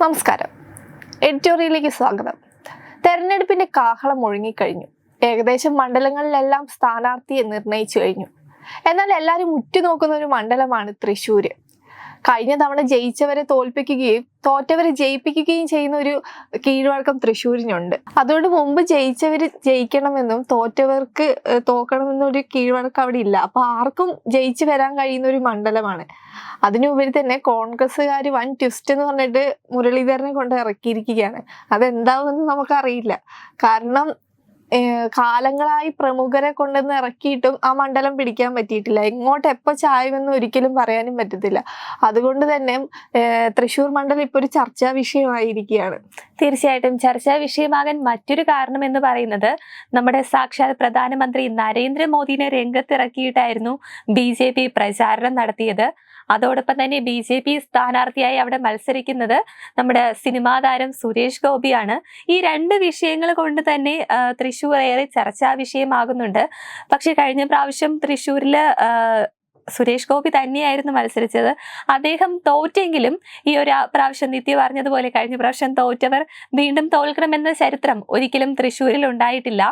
നമസ്കാരം. എഡിറ്റോറിയലിലേക്ക് സ്വാഗതം. തെരഞ്ഞെടുപ്പിന്റെ കാഹളം ഒഴുങ്ങിക്കഴിഞ്ഞു ഏകദേശം മണ്ഡലങ്ങളിലെല്ലാം സ്ഥാനാർത്ഥിയെ നിർണയിച്ചു കഴിഞ്ഞു. എന്നാൽ എല്ലാവരും ഉറ്റുനോക്കുന്ന ഒരു മണ്ഡലമാണ് തൃശ്ശൂര്. കഴിഞ്ഞ തവണ ജയിച്ചവരെ തോൽപ്പിക്കുകയും തോറ്റവരെ ജയിപ്പിക്കുകയും ചെയ്യുന്ന ഒരു കീഴ്വഴക്കം തൃശ്ശൂരിനുണ്ട്. അതുകൊണ്ട് മുമ്പ് ജയിച്ചവർ ജയിക്കണമെന്നും തോറ്റവർക്ക് തോക്കണമെന്നും ഒരു കീഴ്വഴക്കം അവിടെ ഇല്ല. അപ്പൊ ആർക്കും ജയിച്ചു വരാൻ കഴിയുന്ന ഒരു മണ്ഡലമാണ്. അതിനുപരി തന്നെ കോൺഗ്രസ്സുകാർ വൻ ട്വിസ്റ്റ് എന്ന് പറഞ്ഞിട്ട് മുരളീധരനെ കൊണ്ട് ഇറക്കിയിരിക്കുകയാണ്. അതെന്താവുമെന്ന് നമുക്കറിയില്ല. കാരണം കാലങ്ങളായി പ്രമുഖരെ കൊണ്ടുവന്ന് ഇറക്കിയിട്ടും ആ മണ്ഡലം പിടിക്കാൻ പറ്റിയിട്ടില്ല. എങ്ങോട്ട് എപ്പോൾ ചായുമെന്ന് ഒരിക്കലും പറയാനും പറ്റത്തില്ല. അതുകൊണ്ട് തന്നെ തൃശ്ശൂർ മണ്ഡലം ഇപ്പോൾ ഒരു ചർച്ചാ വിഷയമായിരിക്കുകയാണ്. തീർച്ചയായിട്ടും. ചർച്ചാ വിഷയമാകാൻ മറ്റൊരു കാരണം എന്ന് പറയുന്നത് നമ്മുടെ സാക്ഷാൽ പ്രധാനമന്ത്രി നരേന്ദ്രമോദിനെ രംഗത്തിറക്കിയിട്ടായിരുന്നു ബി ജെ പി പ്രചാരണം നടത്തിയത്. അതോടൊപ്പം തന്നെ ബി ജെ പി സ്ഥാനാർത്ഥിയായി അവിടെ മത്സരിക്കുന്നത് നമ്മുടെ സിനിമാ താരം സുരേഷ് ഗോപിയാണ്. ഈ രണ്ട് വിഷയങ്ങൾ കൊണ്ട് തന്നെ തൃശ്ശൂർ ഏറെ ചർച്ചാ വിഷയമാകുന്നുണ്ട്. പക്ഷെ കഴിഞ്ഞ പ്രാവശ്യം തൃശ്ശൂരിൽ ആ, സുരേഷ് ഗോപി തന്നെയായിരുന്നു മത്സരിച്ചത്. അദ്ദേഹം തോറ്റെങ്കിലും ഈ ഒരു പ്രാവശ്യം നിത്യ പറഞ്ഞതുപോലെ കഴിഞ്ഞ പ്രാവശ്യം തോറ്റവർ വീണ്ടും തോൽക്കണമെന്ന ചരിത്രം ഒരിക്കലും തൃശ്ശൂരിൽ ഉണ്ടായിട്ടില്ല.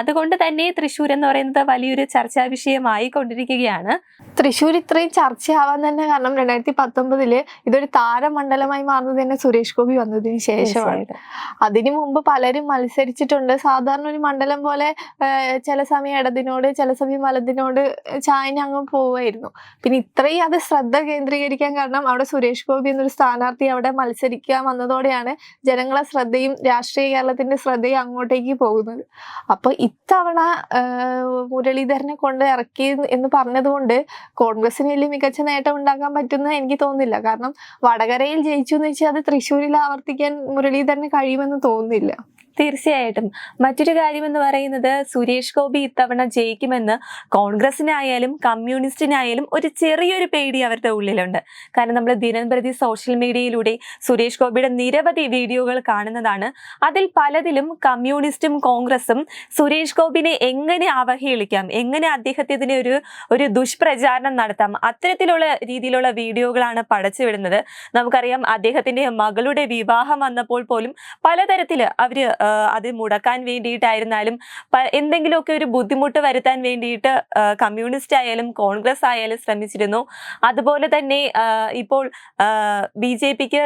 അതുകൊണ്ട് തന്നെ തൃശ്ശൂർ എന്ന് പറയുന്നത് വലിയൊരു ചർച്ചാ വിഷയമായി കൊണ്ടിരിക്കുകയാണ് തൃശ്ശൂർ ഇത്രയും ചർച്ചയാവാൻ തന്നെ കാരണം രണ്ടായിരത്തി പത്തൊമ്പതിൽ ഇതൊരു താരമണ്ഡലമായി മാറുന്നത് തന്നെ സുരേഷ് ഗോപി വന്നതിന് ശേഷമാണ്. അതിനു മുമ്പ് പലരും മത്സരിച്ചിട്ടുണ്ട്. സാധാരണ ഒരു മണ്ഡലം പോലെ ചില സമയം ഇടതിനോട് ചില സമയം വലതിനോട് ചായന അങ്ങ് പോവായിരുന്നു പിന്നെ ഇത്രയും അത് ശ്രദ്ധ കേന്ദ്രീകരിക്കാൻ കാരണം അവിടെ സുരേഷ് ഗോപി എന്നൊരു സ്ഥാനാർത്ഥി അവിടെ മത്സരിക്കാൻ വന്നതോടെയാണ് ജനങ്ങളെ ശ്രദ്ധയും രാഷ്ട്രീയ കേരളത്തിന്റെ ശ്രദ്ധയും അങ്ങോട്ടേക്ക് പോകുന്നത്. അപ്പൊ ഇത്തവണ മുരളീധരനെ കൊണ്ട് ഇറക്കി എന്ന് പറഞ്ഞതുകൊണ്ട് കോൺഗ്രസിന് വലിയ മികച്ച നേട്ടം ഉണ്ടാക്കാൻ പറ്റുന്ന എനിക്ക് തോന്നുന്നില്ല. കാരണം വടകരയിൽ ജയിച്ചു എന്ന് വെച്ചാൽ അത് തൃശ്ശൂരിൽ ആവർത്തിക്കാൻ മുരളീധരന് കഴിയുമെന്ന് തോന്നുന്നില്ല. തീർച്ചയായിട്ടും. മറ്റൊരു കാര്യം എന്ന് പറയുന്നത് സുരേഷ് ഗോപി ഇത്തവണ ജയിക്കുമെന്ന് കോൺഗ്രസിനായാലും കമ്മ്യൂണിസ്റ്റിനായാലും ഒരു ചെറിയൊരു പേടി അവരുടെ ഉള്ളിലുണ്ട്. കാരണം നമ്മൾ ദിനം പ്രതി സോഷ്യൽ മീഡിയയിലൂടെ സുരേഷ് ഗോപിയുടെ നിരവധി വീഡിയോകൾ കാണുന്നതാണ്. അതിൽ പലതിലും കമ്മ്യൂണിസ്റ്റും കോൺഗ്രസും സുരേഷ് ഗോപിനെ എങ്ങനെ അവഹേളിക്കാം? എങ്ങനെ അദ്ദേഹത്തിന് ഒരു ഒരു ദുഷ്പ്രചാരണം നടത്താം? അത്തരത്തിലുള്ള രീതിയിലുള്ള വീഡിയോകളാണ് പടച്ചുവിടുന്നത്. നമുക്കറിയാം അദ്ദേഹത്തിന്റെ മകളുടെ വിവാഹം വന്നപ്പോൾ പോലും പലതരത്തിൽ അവർ അത് മുടക്കാൻ വേണ്ടിയിട്ടായിരുന്നാലും എന്തെങ്കിലുമൊക്കെ ഒരു ബുദ്ധിമുട്ട് വരുത്താൻ വേണ്ടിയിട്ട് കമ്മ്യൂണിസ്റ്റ് ആയാലും കോൺഗ്രസ് ആയാലും ശ്രമിച്ചിരുന്നു. അതുപോലെ തന്നെ ഇപ്പോൾ ബി ജെ പിക്ക്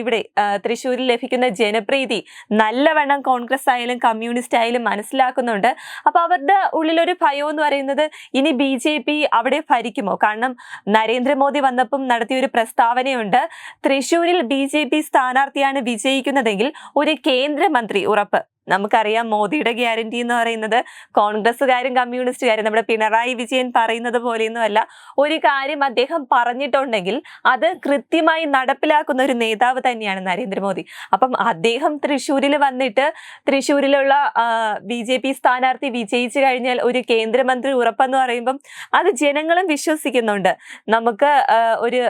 ഇവിടെ തൃശ്ശൂരിൽ ലഭിക്കുന്ന ജനപ്രീതി നല്ലവണ്ണം കോൺഗ്രസ് ആയാലും കമ്മ്യൂണിസ്റ്റ് ആയാലും മനസ്സിലാക്കുന്നുണ്ട്. അപ്പോൾ അവരുടെ ഉള്ളിലൊരു ഭയം എന്ന് പറയുന്നത് ഇനി ബി ജെ പി അവിടെ ഭരിക്കുമോ? കാരണം നരേന്ദ്രമോദി വന്നപ്പം നടത്തിയ ഒരു പ്രസ്താവനയുണ്ട് തൃശ്ശൂരിൽ ബി ജെ പി സ്ഥാനാർത്ഥിയാണ് വിജയിക്കുന്നതെങ്കിൽ ഒരു കേന്ദ്രമന്ത്രി ഉറപ്പ്. നമുക്കറിയാം മോദിയുടെ ഗ്യാരണ്ടി എന്ന് പറയുന്നത് കോൺഗ്രസ്സുകാരും കമ്മ്യൂണിസ്റ്റുകാരും. നമ്മുടെ പിണറായി വിജയൻ പറയുന്നത് പോലെയൊന്നുമല്ല. ഒരു കാര്യം അദ്ദേഹം പറഞ്ഞിട്ടുണ്ടെങ്കിൽ അത് കൃത്യമായി നടപ്പിലാക്കുന്ന ഒരു നേതാവ് തന്നെയാണ് നരേന്ദ്രമോദി. അപ്പം അദ്ദേഹം തൃശ്ശൂരിൽ വന്നിട്ട് തൃശ്ശൂരിലുള്ള ബി ജെ പി സ്ഥാനാർത്ഥി വിജയിച്ചു കഴിഞ്ഞാൽ ഒരു കേന്ദ്രമന്ത്രി ഉറപ്പെന്ന് പറയുമ്പം അത് ജനങ്ങളും വിശ്വസിക്കുന്നുണ്ട്. നമുക്ക് ഒരു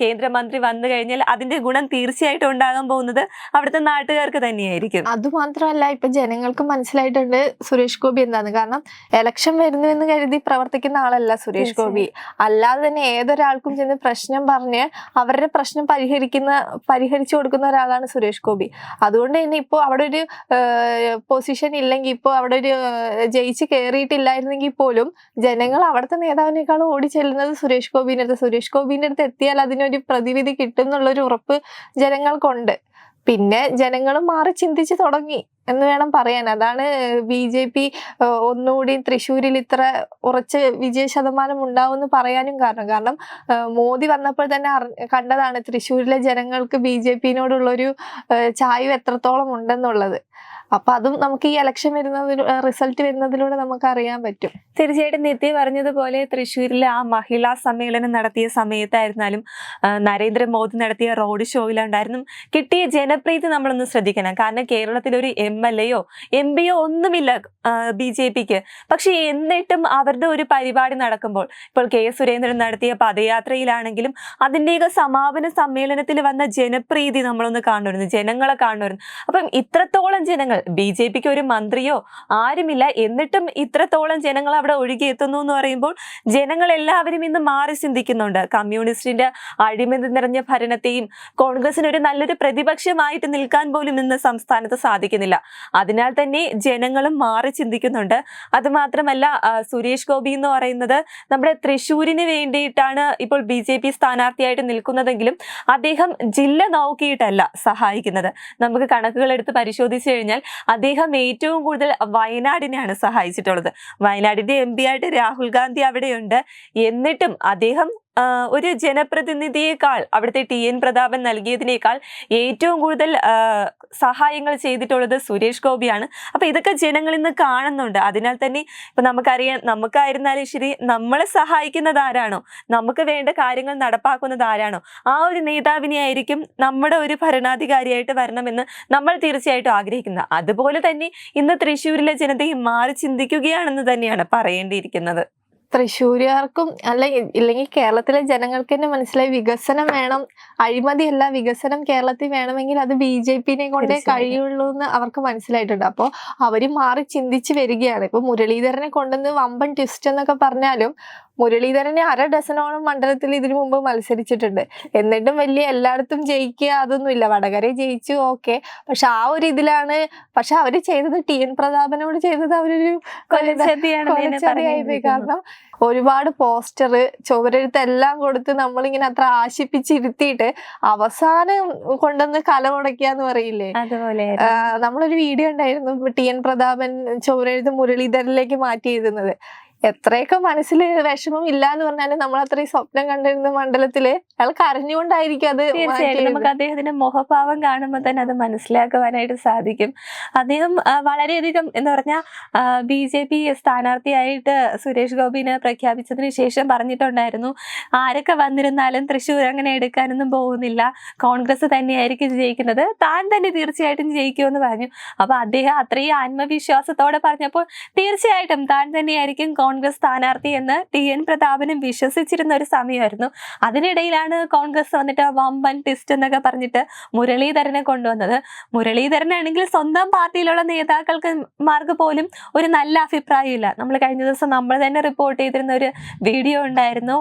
കേന്ദ്രമന്ത്രി വന്നു കഴിഞ്ഞാൽ അതിന്റെ ഗുണം തീർച്ചയായിട്ടും ഉണ്ടാകാൻ പോകുന്നത് അവിടുത്തെ നാട്ടുകാർക്ക് തന്നെയായിരിക്കും. അത് മാത്രമല്ല ഇപ്പൊ ജനങ്ങൾക്ക് മനസ്സിലായിട്ടുണ്ട് സുരേഷ് ഗോപി എന്താണ് കാരണം എലക്ഷൻ വരുന്നു എന്ന് കരുതി പ്രവർത്തിക്കുന്ന ആളല്ല സുരേഷ് ഗോപി. അല്ലാതെ തന്നെ ഏതൊരാൾക്കും ചെന്ന് പ്രശ്നം പറഞ്ഞ് അവരുടെ പ്രശ്നം പരിഹരിക്കുന്ന പരിഹരിച്ചു കൊടുക്കുന്ന ഒരാളാണ് സുരേഷ് ഗോപി. അതുകൊണ്ട് തന്നെ ഇപ്പോൾ അവിടെ ഒരു പൊസിഷൻ ഇല്ലെങ്കിൽ ഇപ്പോൾ അവിടെ ഒരു ജയിച്ച് കയറിയിട്ടില്ലായിരുന്നെങ്കിൽ പോലും ജനങ്ങൾ അവിടുത്തെ നേതാവിനേക്കാളും ഓടി ചെല്ലുന്നത് സുരേഷ് ഗോപിന്റെ അടുത്ത് സുരേഷ് ഗോപിന്റെ അടുത്ത് എത്തിയാൽ അതിനൊരു പ്രതിവിധി കിട്ടും എന്നുള്ളൊരു ഉറപ്പ് ജനങ്ങൾക്കുണ്ട്. പിന്നെ ജനങ്ങളും മാറി ചിന്തിച്ചു തുടങ്ങി. എന്ന് വേണം പറയാൻ. അതാണ് ബി ജെ പി ഒന്നുകൂടി തൃശ്ശൂരിൽ ഇത്ര ഉറച്ച് വിജയ ശതമാനം ഉണ്ടാവുമെന്ന് പറയാനും കാരണം. കാരണം മോദി വന്നപ്പോൾ തന്നെ കണ്ടതാണ് തൃശ്ശൂരിലെ ജനങ്ങൾക്ക് ബി ജെ പിന്നോടുള്ളൊരു ചായ്വ് എത്രത്തോളം ഉണ്ടെന്നുള്ളത്. അപ്പൊ അതും നമുക്ക് ഈ ഇലക്ഷൻ വരുന്നതിൽ റിസൾട്ട് വരുന്നതിലൂടെ നമുക്ക് അറിയാൻ പറ്റും. തീർച്ചയായിട്ടും നിത്യ പറഞ്ഞതുപോലെ തൃശ്ശൂരിലെ ആ മഹിളാ സമ്മേളനം നടത്തിയ സമയത്തായിരുന്നാലും നരേന്ദ്രമോദി നടത്തിയ റോഡ് ഷോയിലുണ്ടായിരുന്നു കിട്ടിയ ജനപ്രീതി നമ്മളൊന്ന് ശ്രദ്ധിക്കണം. കാരണം കേരളത്തിൽ ഒരു എം എം എൽ എയോ എം പിയോ ഒന്നുമില്ല ബി ജെ പിക്ക്. പക്ഷെ എന്നിട്ടും അവരുടെ ഒരു പരിപാടി നടക്കുമ്പോൾ ഇപ്പോൾ കെ സുരേന്ദ്രൻ നടത്തിയ പദയാത്രയിലാണെങ്കിലും അതിന്റെയൊക്കെ സമാപന സമ്മേളനത്തിൽ വന്ന ജനപ്രീതി നമ്മളൊന്ന് കാണുന്നു ജനങ്ങളെ കാണുന്നു അപ്പം ഇത്രത്തോളം ജനങ്ങൾ ബി ജെ പിക്ക് ഒരു മന്ത്രിയോ ആരുമില്ല എന്നിട്ടും ഇത്രത്തോളം ജനങ്ങൾ അവിടെ ഒഴുകിയെത്തുന്നു എന്ന് പറയുമ്പോൾ ജനങ്ങൾ എല്ലാവരും ഇന്ന് മാറി ചിന്തിക്കുന്നുണ്ട്. കമ്മ്യൂണിസ്റ്റിന്റെ അഴിമതി നിറഞ്ഞ ഭരണത്തെയും കോൺഗ്രസിന് ഒരു നല്ലൊരു പ്രതിപക്ഷമായിട്ട് നിൽക്കാൻ പോലും ഇന്ന് സംസ്ഥാനത്ത് സാധിക്കുന്നില്ല. അതിനാൽ തന്നെ ജനങ്ങളും മാറി ചിന്തിക്കുന്നുണ്ട്. അതുമാത്രമല്ല സുരേഷ് ഗോപി എന്ന് പറയുന്നത് നമ്മുടെ തൃശ്ശൂരിന് വേണ്ടിയിട്ടാണ് ഇപ്പോൾ ബി ജെ പി സ്ഥാനാർത്ഥിയായിട്ട് നിൽക്കുന്നതെങ്കിലും അദ്ദേഹം ജില്ല നോക്കിയിട്ടല്ല സഹായിക്കുന്നത്. നമുക്ക് കണക്കുകൾ എടുത്ത് പരിശോധിച്ചു കഴിഞ്ഞാൽ അദ്ദേഹം ഏറ്റവും കൂടുതൽ വയനാടിനെയാണ് സഹായിച്ചിട്ടുള്ളത്. വയനാടിന്റെ എം പി ആയിട്ട് രാഹുൽ ഗാന്ധി അവിടെയുണ്ട്. എന്നിട്ടും അദ്ദേഹം ഒരു ജനപ്രതിനിധിയേക്കാൾ അവിടുത്തെ ടി എൻ പ്രതാപൻ നൽകിയതിനേക്കാൾ ഏറ്റവും കൂടുതൽ സഹായങ്ങൾ ചെയ്തിട്ടുള്ളത് സുരേഷ് ഗോപിയാണ്. അപ്പൊ ഇതൊക്കെ ജനങ്ങൾ ഇന്ന് കാണുന്നുണ്ട്. അതിനാൽ തന്നെ ഇപ്പൊ നമുക്കറിയാം നമുക്കായിരുന്നാലും ശരി നമ്മളെ സഹായിക്കുന്നത് ആരാണോ? നമുക്ക് വേണ്ട കാര്യങ്ങൾ നടപ്പാക്കുന്നത് ആരാണോ? ആ ഒരു നേതാവിനെ ആയിരിക്കും നമ്മുടെ ഒരു ഭരണാധികാരിയായിട്ട് വരണമെന്ന് നമ്മൾ തീർച്ചയായിട്ടും ആഗ്രഹിക്കുന്നത് അതുപോലെ തന്നെ ഇന്ന് തൃശ്ശൂരിലെ ജനതയും മാറി ചിന്തിക്കുകയാണെന്ന് തന്നെയാണ് പറയേണ്ടിയിരിക്കുന്നത്. തൃശ്ശൂരുകാർക്കും അല്ലെങ്കിൽ ഇല്ലെങ്കിൽ കേരളത്തിലെ ജനങ്ങൾക്ക് തന്നെ മനസ്സിലായി വികസനം വേണം. അഴിമതിയല്ല വികസനം കേരളത്തിൽ വേണമെങ്കിൽ അത് ബി ജെ പിനെ കൊണ്ടേ. കഴിയുള്ളൂ എന്ന് അവർക്ക് മനസ്സിലായിട്ടുണ്ട്. അപ്പോൾ അവർ മാറി ചിന്തിച്ച് വരികയാണ്. ഇപ്പൊ മുരളീധരനെ കൊണ്ടുവന്ന് വമ്പൻ ട്വിസ്റ്റ് എന്നൊക്കെ പറഞ്ഞാലും മുരളീധരനെ അര ഡസനോളം മണ്ഡലത്തിൽ ഇതിനു മുമ്പ് മത്സരിച്ചിട്ടുണ്ട്. എന്നിട്ടും വലിയ എല്ലായിടത്തും ജയിക്കുക അതൊന്നുമില്ല. വടകര ജയിച്ചു ഓക്കെ. പക്ഷെ ആ ഒരു ഇതിലാണ് പക്ഷെ അവർ ചെയ്തത് ടി എൻ പ്രതാപനോട് ചെയ്തത് അവരൊരു കൊലച്ചതിയായി. കാരണം ഒരുപാട് പോസ്റ്റർ ചുവരെഴുത്ത് എല്ലാം കൊടുത്ത് നമ്മളിങ്ങനെ അത്ര ആശിപ്പിച്ചിരുത്തിയിട്ട് അവസാനം കൊണ്ടുവന്ന് കല മുടക്കിയാന്ന് പറയില്ലേ? അതുപോലെ നമ്മളൊരു വീഡിയോ ഉണ്ടായിരുന്നു ടി എൻ പ്രതാപൻ ചുവരെഴുത്ത് മുരളീധരനിലേക്ക് മാറ്റി എഴുതുന്നത് എത്രയൊക്കെ മനസ്സിൽ വിഷമം ഇല്ല എന്ന് പറഞ്ഞാലും നമ്മൾ അത്രയും സ്വപ്നം കണ്ടിരുന്ന മണ്ഡലത്തിൽ അയാൾ കരഞ്ഞുകൊണ്ടായിരിക്കും അത് തീർച്ചയായിട്ടും. നമുക്ക്. അദ്ദേഹത്തിന്റെ മുഖഭാവം കാണുമ്പോൾ തന്നെ അത് മനസ്സിലാക്കുവാനായിട്ട് സാധിക്കും. അദ്ദേഹം വളരെയധികം എന്ന് പറഞ്ഞാൽ ബി ജെ പി സ്ഥാനാർത്ഥിയായിട്ട് സുരേഷ് ഗോപിനെ പ്രഖ്യാപിച്ചതിന് ശേഷം പറഞ്ഞിട്ടുണ്ടായിരുന്നു ആരൊക്കെ വന്നിരുന്നാലും തൃശ്ശൂർ അങ്ങനെ എടുക്കാനൊന്നും പോകുന്നില്ല. കോൺഗ്രസ് തന്നെയായിരിക്കും ജയിക്കുന്നത്. താൻ തന്നെ തീർച്ചയായിട്ടും ജയിക്കുമെന്ന് പറഞ്ഞു. അപ്പൊ അദ്ദേഹം അത്രയും ആത്മവിശ്വാസത്തോടെ പറഞ്ഞപ്പോൾ തീർച്ചയായിട്ടും താൻ തന്നെയായിരിക്കും കോൺഗ്രസ് സ്ഥാനാർത്ഥി എന്ന് ടി എൻ പ്രതാപനും വിശ്വസിച്ചിരുന്ന ഒരു സമയമായിരുന്നു. അതിനിടയിലാണ് കോൺഗ്രസ് വന്നിട്ട് വമ്പൻ ടിസ്റ്റ് എന്നൊക്കെ പറഞ്ഞിട്ട് മുരളീധരനെ കൊണ്ടുവന്നത്. മുരളീധരനാണെങ്കിൽ സ്വന്തം പാർട്ടിയിലുള്ള നേതാക്കൾക്ക് മാർക്ക് പോലും ഒരു നല്ല അഭിപ്രായമില്ല. നമ്മൾ കഴിഞ്ഞ ദിവസം നമ്മൾ തന്നെ റിപ്പോർട്ട് ചെയ്തിരുന്ന ഒരു വീഡിയോ ഉണ്ടായിരുന്നു.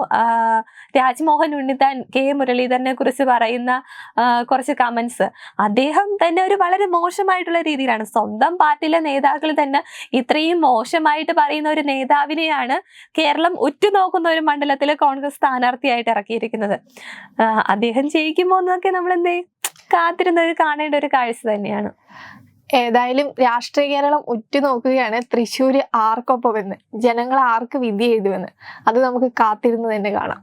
രാജ്മോഹൻ ഉണ്ണിത്താൻ കെ. മുരളീധരനെ കുറിച്ച് പറയുന്ന കുറച്ച് കമന്റ്സ് അദ്ദേഹം തന്നെ ഒരു വളരെ മോശമായിട്ടുള്ള രീതിയിലാണ്. സ്വന്തം പാർട്ടിയിലെ നേതാക്കൾ തന്നെ ഇത്രയും മോശമായിട്ട് പറയുന്ന ഒരു നേതാവിനെയാണ് കേരളം ഉറ്റുനോക്കുന്ന ഒരു മണ്ഡലത്തിൽ കോൺഗ്രസ് സ്ഥാനാർത്ഥിയായിട്ട് ഇറക്കിയിരിക്കുന്നത്. അദ്ദേഹം ജയിക്കുമോ എന്നൊക്കെ നമ്മൾ എന്തേ കാത്തിരുന്ന ഒരു കാണേണ്ട ഒരു കാഴ്ച തന്നെയാണ്. ഏതായാലും രാഷ്ട്രീയ കേരളം ഉറ്റുനോക്കുകയാണ് തൃശ്ശൂര് ആർക്കൊപ്പം എന്ന് ജനങ്ങൾ ആർക്ക് വിധി എഴുതുമെന്ന്. അത് നമുക്ക് കാത്തിരുന്ന് തന്നെ കാണാം.